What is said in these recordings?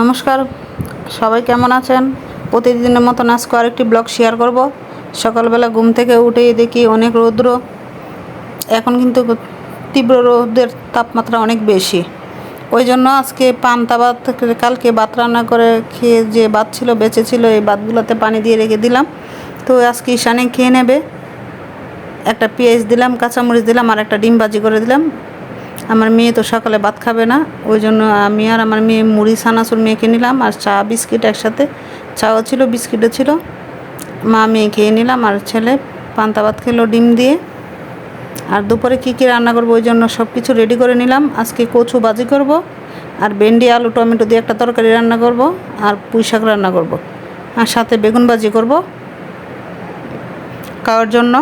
নমস্কার। সবাই কেমন আছেন? প্রতিদিনের মতন আজকে আরেকটি ব্লগ শেয়ার করব। সকালবেলা ঘুম থেকে উঠেই দেখি অনেক রৌদ্র। এখন কিন্তু তীব্র রোদের তাপমাত্রা অনেক বেশি। ওই জন্য আজকে পান্তা ভাত কালকে ভাত রান্না করে খেয়ে যে ভাত ছিল, বেঁচে ছিল, এই ভাতগুলোতে পানি দিয়ে রেখে দিলাম। তো আজকে ঈশানে খেয়ে নেবে। একটা পেঁয়াজ দিলাম, কাঁচামরিচ দিলাম আর একটা ডিম ভাজি করে দিলাম। আমার মেয়ে তো সকালে ভাত খাবে না, ওই জন্য আমি আর আমার মেয়ে মুড়ি সানাসুর মেয়েকে নিলাম আর চা, বিস্কিট একসাথে। চাও ছিল, বিস্কিটও ছিল। মা মেয়ে খেয়ে নিলাম আর ছেলে পান্তা ভাত খেলো ডিম দিয়ে। আর দুপুরে কী কী রান্না করব, ওই জন্য সব কিছু রেডি করে নিলাম। আজকে কচু বাজি করব আর ভেন্ডি, আলু, টমেটো দিয়ে একটা তরকারি রান্না করব আর পুঁই শাক রান্না করব। আর সাথে বেগুন ভাজি করব। খাওয়ার জন্য।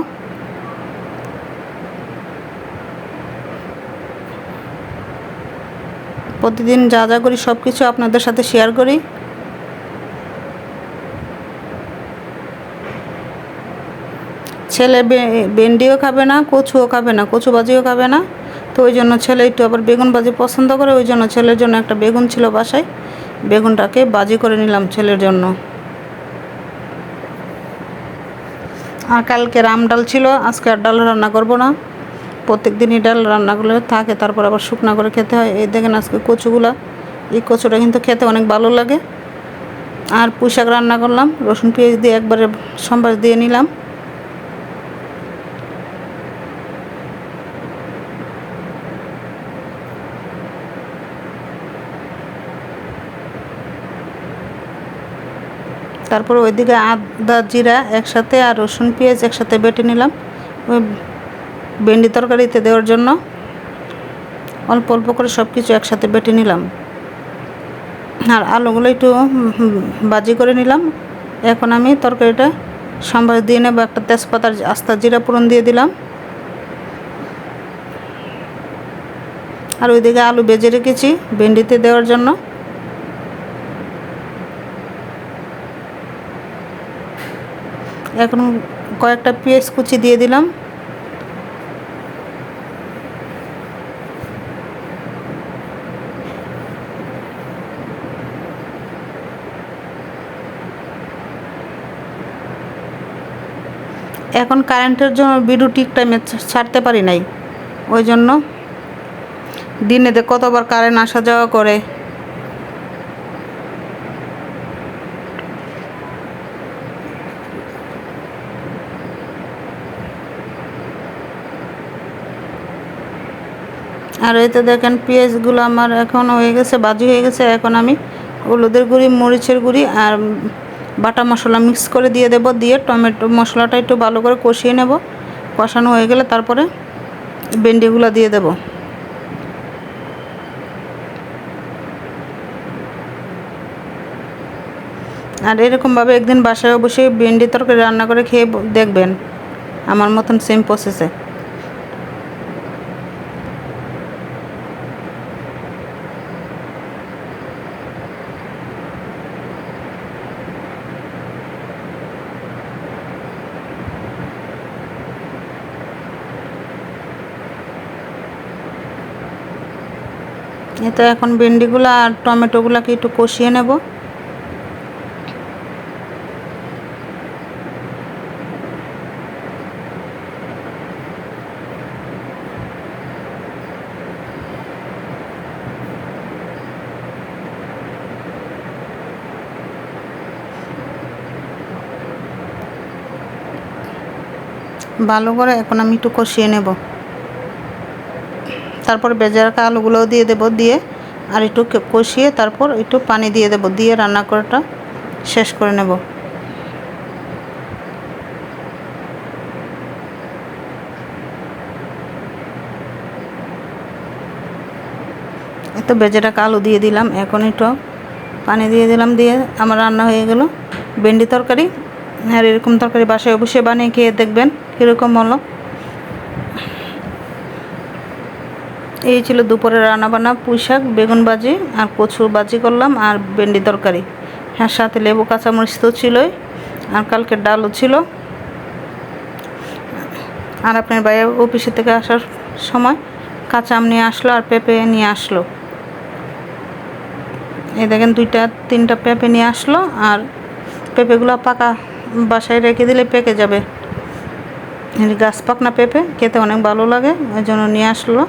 প্রতিদিন যা যা করি সব কিছু আপনাদের সাথে শেয়ার করি। ছেলে ভেন্ডিও খাবে না, কচুও খাবে না, কচু বাজিও খাবে না। তো ওই জন্য ছেলে একটু আবার বেগুন বাজি পছন্দ করে, ওই জন্য ছেলের জন্য একটা বেগুন ছিল বাসায়। বেগুনটাকে বাজি করে নিলাম ছেলের জন্য। আর কালকে রাম ডাল ছিল, আজকে আর ডাল রান্না করব না। প্রত্যেক দিনই ডাল রান্নাগুলো থাকে, তারপর আবার শুকনা করে খেতে হয়। এই দেখেন আজকে কচুগুলা, এই কচুটা কিন্তু খেতে অনেক ভালো লাগে। আর পুঁই শাক রান্না করলাম, রসুন পেঁয়াজ দিয়ে একবারে সম্বাস দিয়ে নিলাম। তারপর ওইদিকে আদা, জিরা একসাথে আর রসুন পেঁয়াজ একসাথে বেটে নিলাম। ভেন্ডি তরকারিতে দেওয়ার জন্য অল্প অল্প করে সব কিছু একসাথে বেটে নিলাম। আর আলুগুলো একটু বাজি করে নিলাম। এখন আমি তরকারিটা সম্বাস দিয়ে নেব, একটা তেজপাতার আস্তা জিরা পুরন দিয়ে দিলাম। আর ওইদিকে আলু বেজে রেখেছি ভেন্ডিতে দেওয়ার জন্য। এখন কয়েকটা পেঁয়াজ কুচি দিয়ে দিলাম। এখন কারেন্টের জন্য ভিডিও ঠিক টাইমে ছাড়তে পারি নাই। ওই জন্য দিনেতে কতবার কারেন্ট আসা যাওয়া করে। আর এতে দেখেন পেঁয়াজগুলো আমার এখন হয়ে গেছে, বাজি হয়ে গেছে। এখন আমি হলুদের গুঁড়ি, মরিচের গুঁড়ি আর বাটা মশলা মিক্স করে দিয়ে দেব, দিয়ে টমেটো মশলাটা একটু ভালো করে কষিয়ে নেব। কষানো হয়ে গেলে তারপরে ভেন্ডিগুলো দিয়ে দেব। আর এরকমভাবে একদিন বাসায় বসে ভেন্ডি তরকারি রান্না করে খেয়ে দেখবেন। আমার মতন সেম প্রসেসে এতে এখন ভেন্ডিগুলো আর টমেটোগুলোকে একটু কষিয়ে নেব। ভালো করে এখন আমি একটু কষিয়ে নেব। তারপর বেজে রাখা আলুগুলোও দিয়ে দেব, দিয়ে আর একটু কষিয়ে তারপর একটু পানি দিয়ে দেব, দিয়ে রান্না করাটা শেষ করে নেব। এত বেজে রাখা আলু দিয়ে দিলাম, এখন একটু পানি দিয়ে দিলাম, দিয়ে আমার রান্না হয়ে গেল। ভেন্ডি তরকারি, আর এরকম তরকারি বাসায় অবশ্যই বানিয়ে খেয়ে দেখবেন, কীরকম হলো। এই ছিল দুপুরে রান্না বান্না পুঁই শাক বেগুন বাজি আর কচুর বাজি করলাম আর ভেন্ডি তরকারি। হ্যাঁ সাথে লেবু, কাঁচামরিচ তো ছিলই আর কালকে ডালও ছিল। আর আপনার ভাইয়ের অফিসে থেকে আসার সময় কাঁচা আম নিয়ে আসলো আর পেঁপে নিয়ে আসলো। এই দেখেন দুইটা, তিনটা পেঁপে নিয়ে আসলো আর পেঁপেগুলো পাকা বাসায় রেখে দিলে পেকে যাবে। গাছ পাকনা পেঁপে, খেতে অনেক ভালো লাগে ওই জন্য নিয়ে আসলো।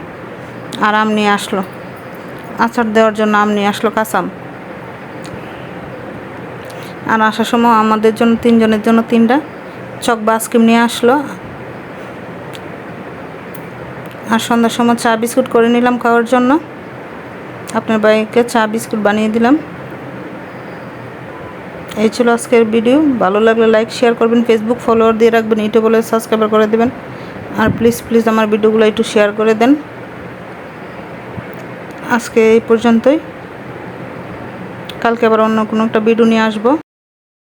আর আম নিয়ে আসলো। আচার দেওয়ার জন্য আম নিয়ে আসলো কাঁচাম। আর আসার সময় আমাদের জন্য, তিনজনের জন্য তিনটা চক বা আইসক্রিম নিয়ে আসলো। আর সন্ধ্যার সময় চা বিস্কুট করে নিলাম খাওয়ার জন্য। আপনার বাইকে চা বিস্কুট বানিয়ে দিলাম। এই ছিল আজকের ভিডিও। ভালো লাগলে লাইক শেয়ার করবেন ফেসবুক ফলোয়ার দিয়ে রাখবেন, ইউটিউবে সাবস্ক্রাইবার করে দেবেন। আর প্লিজ প্লিজ আমার ভিডিওগুলো একটু শেয়ার করে দেন। আজকে এই পর্যন্তই। কালকে আবার অন্য কোনো একটা ভিডিও নিয়ে আসব।